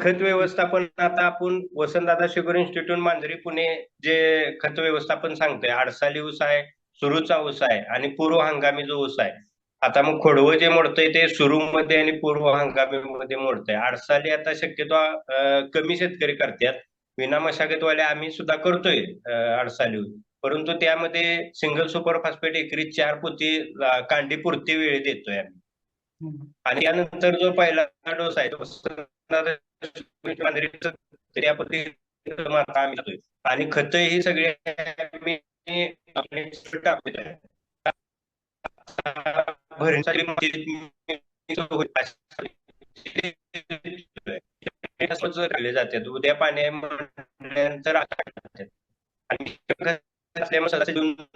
खत व्यवस्थापन आता आपण वसंतदादा शुगर इन्स्टिट्यूट मांजरी पुणे जे खत व्यवस्थापन सांगतोय आडसाली ऊस आहे सुरूचा ऊस आहे आणि पूर्व हंगामी जो ऊस आहे. आता मग खोडवं जे मोडतंय ते सुरू मध्ये आणि पूर्व हंगामी मध्ये मोडतंय. आडसाली आता शक्यतो कमी शेतकरी करतात. विना मशागतवाले आम्ही सुद्धा करतोय आडसाली ऊस. परंतु त्यामध्ये सिंगल सुपर फॉस्फेट एकरी चार पोती कांडीपुरती कांडी पुरती वेळी देतोय आम्ही. आणि त्यानंतर जो पहिला डोस आहे तो या आम्ही आणि खत ही सगळी आम्ही जातात उद्या पाणी म्हटल्यानंतर आणि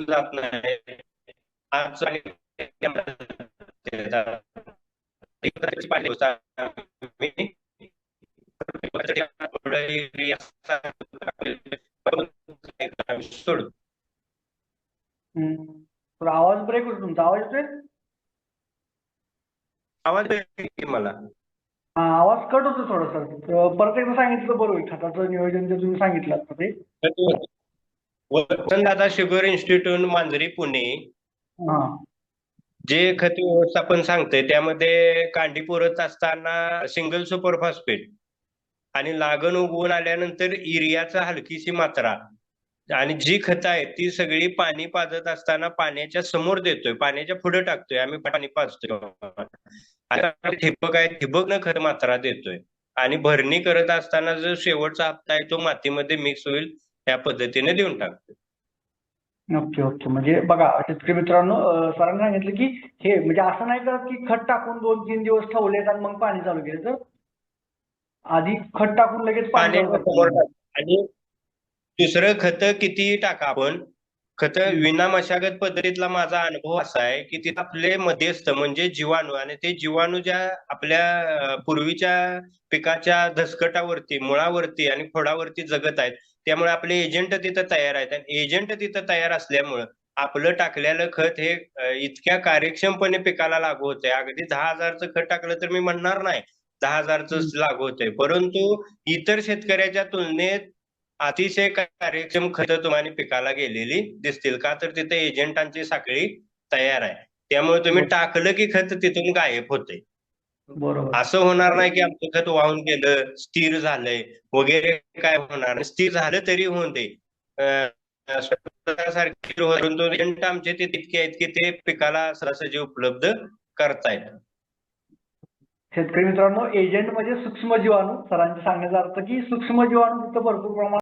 जात नाही आज आणि एकत्रची पाणी आम्ही सोडू आवाज ब्रेक होतो तुमचा. आवाज येतोय? आवाज येतोय की मला? आवाज कट होतो थोडासा. परत एकदा सांगितलं तर बरं होईल. खताचं नियोजन जे तुम्ही सांगितलं ते. Vasantdada sugar institute Manjari Pune. हा. जे खत व्यवस्थापन सांगते त्यामध्ये कांडी पुरत असताना सिंगल सुपर फॉस्फेट आणि लागण उगवून आल्यानंतर युरियाचा हलकीशी मात्रा आणि जी खतं आहेत ती सगळी पाणी पाजत असताना पाण्याच्या समोर देतोय पाण्याच्या पुढे टाकतोय आम्ही पाणी पाजतोय. आता ठिबक आहे ठिबक न खत मात्रा देतोय. आणि भरणी करत असताना जो शेवटचा हप्ता आहे तो मातीमध्ये मिक्स होईल त्या पद्धतीने देऊन टाकतोय. ओके ओके म्हणजे बघा शेतकरी मित्रांनो अं, सरांनी सांगितलं की हे म्हणजे असं नाही करत की खत टाकून दोन तीन दिवस ठेवलेत आणि मग पाणी चालू केलं तर? आधी खत टाकून लगेच पाणी चालू करायचं. आणि दुसरं खत किती टाका आपण? खत विना मशागत पद्धतीतला माझा अनुभव असा आहे की तिथे आपले मध्यस्थ म्हणजे जीवाणू आणि ते जीवाणू ज्या आपल्या पूर्वीच्या पिकाच्या धसकटावरती मुळावरती आणि खोडावरती जगत आहेत त्यामुळे आपले एजंट तिथं तयार आहेत आणि एजंट तिथं तयार असल्यामुळं आपलं टाकलेलं खत हे इतक्या कार्यक्षमपणे पिकाला लागू होतंय. अगदी दहा हजारचं खत टाकलं तर मी म्हणणार नाही दहा हजारचं लागू होतंय. परंतु इतर शेतकऱ्याच्या तुलनेत अतिशय कार्यक्षम खतं तुम्हाला पिकाला गेलेली दिसतील का? तर तिथे एजंटांची साखळी तयार आहे. त्यामुळे तुम्ही टाकलं की खत तिथून गायब होते. बरोबर. असं होणार नाही की आमचं खत वाहून गेलं स्थिर झालंय वगैरे काय होणार. स्थिर झालं तरी होऊन एजंट आमचे ते तितके आहेत की ते पिकाला सहजासहजी उपलब्ध करतायत. शेतकरी मित्रांनो एजंट म्हणजे सूक्ष्म जीवाणू सरांचे सांगण्याचा अर्थ की सूक्ष्म जीवाणू तिथं भरपूर प्रमाणात